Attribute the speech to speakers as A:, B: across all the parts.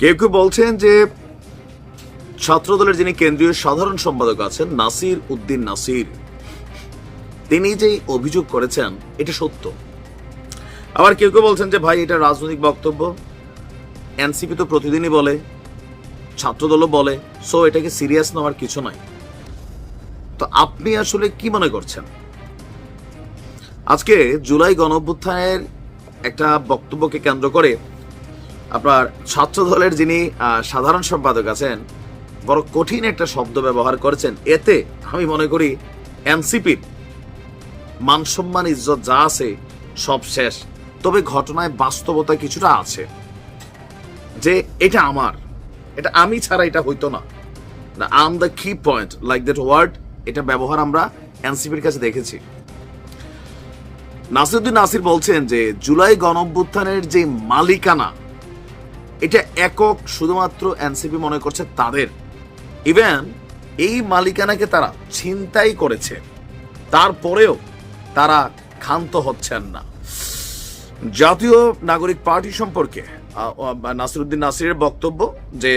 A: কেউ কেউ বলছেন যে ছাত্রদলের যিনি কেন্দ্রীয় সাধারণ সম্পাদক আছেন, নাসির উদ্দিন নাসির, তিনি যে অভিযোগ করেছেন, এটা সত্য। আবার কেউ কেউ বলছেন যে, ভাই, এটা রাজনৈতিক বক্তব্য। এনসিপি তো প্রতিদিনই বলে, ছাত্রদলও বলে, সো এটাকে সিরিয়াস নেওয়ার কিছু নাই। তো আপনি আসলে কি মনে করছেন? আজকে জুলাই গণঅভ্যুত্থানের একটা বক্তব্যকে কেন্দ্র করে আপনার ছাত্র দলের যিনি সাধারণ সম্পাদক আছেন, বড় কঠিন একটা শব্দ ব্যবহার করেছেন। এতে আমি মনে করি এনসিপির মান সম্মান ইজ্জত যা আছে সব শেষ। তবে ঘটনায় বাস্তবতা কিছুটা আছে। যে এটা আমার, এটা আমি ছাড়া এটা হইতো না। আম the key point like that word এটা ব্যবহার আমরা এনসিপির কাছে দেখেছি। নাসিরুদ্দিন নাসির বলছেন যে, জুলাই গণঅভ্যুত্থানের যে মালিকানা এটা একক শুধুমাত্র এনসিপি মনে করছে তাদের। ইভেন এই মালিকানাকে তারা ছিনতাই করেছে। তারপরেও তারা ক্ষান্ত হচ্ছেন না। জাতীয় নাগরিক পার্টি সম্পর্কে নাসিরুদ্দিন নাসিরের বক্তব্য যে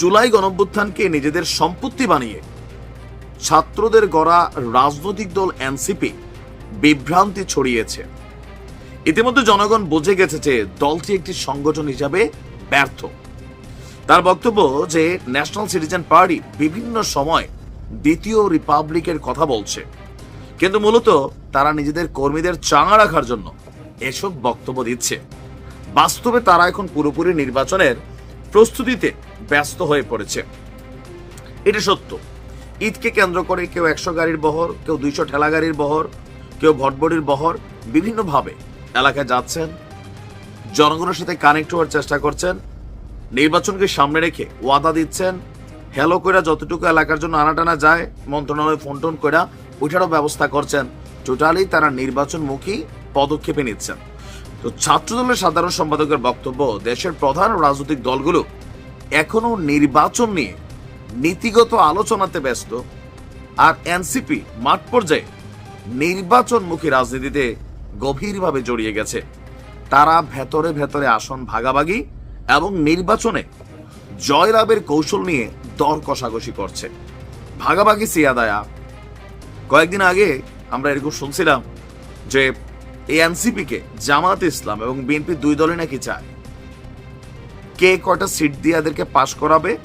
A: জুলাই গণঅভ্যুত্থানকে নিজেদের সম্পত্তি বানিয়ে ছাত্রদের গড়া রাজনৈতিক দল এনসিপি বিভ্রান্তি ছড়িয়েছে। ইতিমধ্যে জনগণ বুঝে গেছে যে দলটি একটি সংগঠন হিসাবে ব্যর্থ। তার বক্তব্য যে ন্যাশনাল সিটিজেন পার্টি বিভিন্ন সময় দ্বিতীয় রিপাবলিকের কথা বলছে। কিন্তু মূলত তারা নিজেদের কর্মীদের চাঙা রাখার জন্য এসব বক্তব্য দিচ্ছে। বাস্তবে তারা এখন পুরোপুরি নির্বাচনের প্রস্তুতিতে ব্যস্ত হয়ে পড়েছে। এটা সত্য। ঈদকে কেন্দ্র করে কেউ একশো গাড়ির বহর, কেউ দুইশো ঠেলা গাড়ির বহর, কেউ ভটবড়ির বহর, বিভিন্নভাবে এলাকায় যাচ্ছেন, জনগণের সাথে কানেক্ট হওয়ার চেষ্টা করছেন, নির্বাচনকে সামনে রেখে ওয়াদা দিচ্ছেন। হ্যালো কইরা যতটুকু এলাকার জন্য আনাটানা যায়, মন্ত্রণালয়ে ফোন টোন কইরা ওইটারও ব্যবস্থা করছেন। টোটালি তারা নির্বাচনমুখী পদক্ষেপে নিচ্ছেন। তো ছাত্রদলের সাধারণ সম্পাদকের বক্তব্য, দেশের প্রধান রাজনৈতিক দলগুলো এখনও নির্বাচন নিয়ে নীতিগত আলোচনাতে ব্যস্ত। আর এনসিপি মাঠ পর্যায়ে নির্বাচনমুখী রাজনীতিতে গভীরভাবে জড়িয়ে গেছে। তারা ভেতরে ভেতরে আসন ভাগাভাগি এবং নির্বাচনে জয়লাভের কৌশল নিয়ে দর কষাকষি করছে। ভাগাভাগি সিয়াদায়া। কয়েকদিন আগে আমরা এরকম শুনছিলাম যে এনসিপিকে জামাত ইসলাম এবং বিএনপি দুই দলে নাকি চায়। কে কটা সিট দিয়ে এদেরকে পাশ করাবে?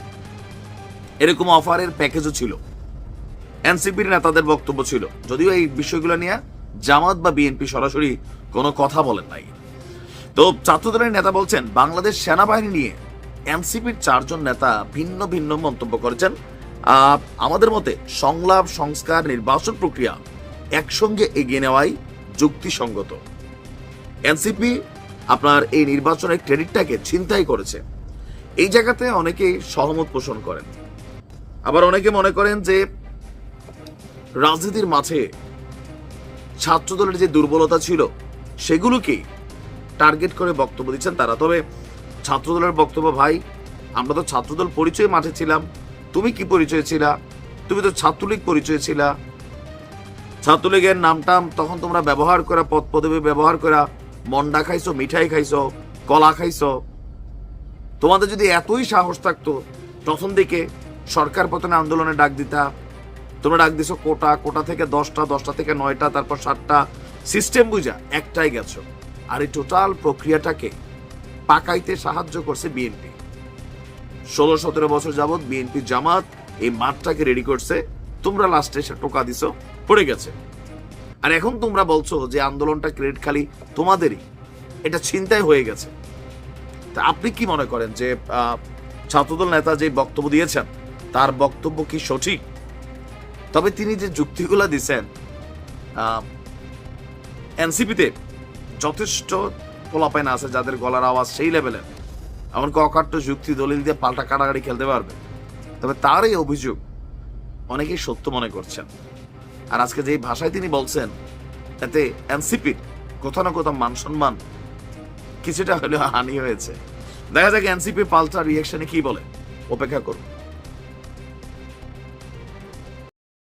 A: এরকম অফারের প্যাকেজও ছিল। এনসিপির নেতাদের বক্তব্য ছিল। যদিও এই বিষয়গুলো নিয়ে জামাত বা বিএনপি সরাসরি কোনো কথা বলেন নাই। তো ছাত্রদলের নেতা বলছেন, বাংলাদেশ সেনাবাহিনী নিয়ে এনসিপির চারজন নেতা ভিন্ন ভিন্ন মন্তব্য করেছেন। আমাদের মতে সংলাপ, সংস্কার, নির্বাচন প্রক্রিয়া একসঙ্গে এগিয়ে নেওয়াই যুক্তিসঙ্গত। এনসিপি আপনার এই নির্বাচনের ক্রেডিটটাকে ছিনতাই করেছে। এই জায়গাতে অনেকেই সহমত পোষণ করেন। আবার অনেকে মনে করেন যে, রাজনীতির মাঝে ছাত্রদলের যে দুর্বলতা ছিল, সেগুলোকে টার্গেট করে বক্তব্য দিচ্ছেন তারা। তবে ছাত্রদলের বক্তব্য, ভাই, আমরা তো ছাত্রদল পরিচয় মাঠে ছিলাম। তুমি কি পরিচয় ছিলা? তুমি তো ছাত্রলীগ পরিচয় ছিলা। ছাত্রলীগের নামটাম তখন তোমরা ব্যবহার করা, পদ পদবি ব্যবহার করা, মন্ডা খাইছো, মিঠাই খাইছো, কলা খাইছো। তোমাদের যদি এতই সাহস থাকতো, প্রথম দিকে সরকার পতনে আন্দোলনে ডাক দিতা তোমরা ডাক দিছো, কোটা কোটা থেকে দশটা দশটা থেকে নয়টা, তারপর সাতটা। সিস্টেম বুঝা, একটাই গেছো। আর এই টোটাল প্রক্রিয়াটাকে পাকাইতে সাহায্য করছে বিএনপি ষোলো, সতেরো বছর যাবৎ বিএনপি জামাত এই মাঠটাকে রেডি করছে। তোমরা লাস্টে এসে টোকা দিছো, পড়ে গেছে। আর এখন তোমরা বলছো যে আন্দোলনটা ক্রেডিট খালি তোমাদেরই। এটা চিন্তায় হয়ে গেছে। তা আপনি কি মনে করেন যে ছাত্রদল নেতা যে বক্তব্য দিয়েছেন, তার বক্তব্য কি সঠিক? তবে তিনি যে যুক্তিগুলো দিচ্ছেন এনসিপিতে যথেষ্ট পোলাপাইন আছে যাদের গলার আওয়াজ সেই লেভেলের এমনকি অকাট্য যুক্তি দলিল দিয়ে পাল্টা কাটাকাটি খেলতে পারবে। তবে তার এই অভিযোগ অনেকেই সত্য মনে করছেন। আর আজকে যে ভাষায় তিনি বলছেন এতে এনসিপির কোথাও না কোথাও মান সম্মান কিছুটা হলেও হানি হয়েছে। দেখা যাক এনসিপি পাল্টা রিয়াকশনে কি বলে। অপেক্ষা করুন।